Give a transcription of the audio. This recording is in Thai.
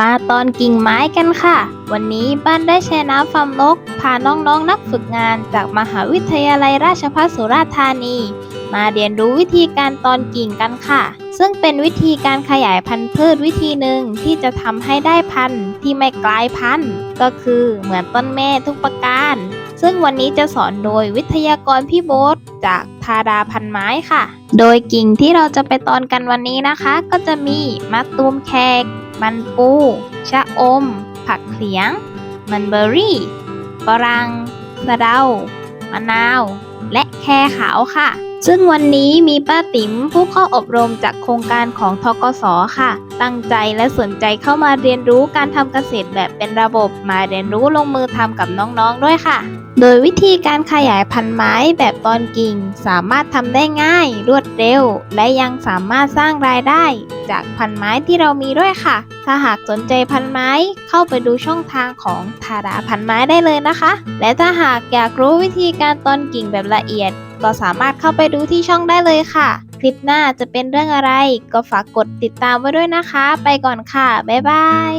มาตอนกิ่งไม้กันค่ะ วันนี้บ้านได้แช่น้ำฟาร์มนก พาน้องๆนนักฝึกงานจากมหาวิทยาลัยราชภัฏสุราษฎร์ธานี มาเรียนรู้วิธีการตอนกิ่งกันค่ะ ซึ่งเป็นวิธีการขยายพันธุ์พืชวิธีหนึ่งที่จะทำให้ได้พันธุ์ที่ไม่กลายพันธุ์ ก็คือเหมือนต้นแม่ทุกประการ ซึ่งวันนี้จะสอนโดยวิทยากรพี่โบ๊ทจากธาดาพันไม้ค่ะ โดยกิ่งที่เราจะไปตอนกันวันนี้นะคะ ก็จะมีมะตูมแขก มันปู ชะอม ผักเขียง มันเบอร์รี่ฝรั่งสะเดา มะนาว และแครขาวค่ะ ซึ่งวันนี้มีป้าติ๋มผู้เข้าอบรมจากโครงการของทกสค่ะ ตั้งใจและสนใจเข้ามาเรียนรู้การทำเกษตรแบบเป็นระบบ มาเรียนรู้ลงมือทำกับน้องๆด้วยค่ะ โดยวิธีการขยายพันธุ์ไม้แบบตอนกิ่ง สามารถทำได้ง่าย รวดเร็ว และยังสามารถสร้างรายได้ จากพันธุ์ไม้ที่เรามีด้วยค่ะ ถ้าหากสนใจพันธุ์ไม้ เข้าไปดูช่องทางของธาดาพันธุ์ไม้ได้เลยนะคะ และถ้าหากอยากรู้วิธีการตอนกิ่งแบบละเอียด ก็สามารถเข้าไปดูที่ช่องได้เลยค่ะ คลิปหน้าจะเป็นเรื่องอะไร ก็ฝากกดติดตามไว้ด้วยนะคะ ไปก่อนค่ะ บ๊ายบาย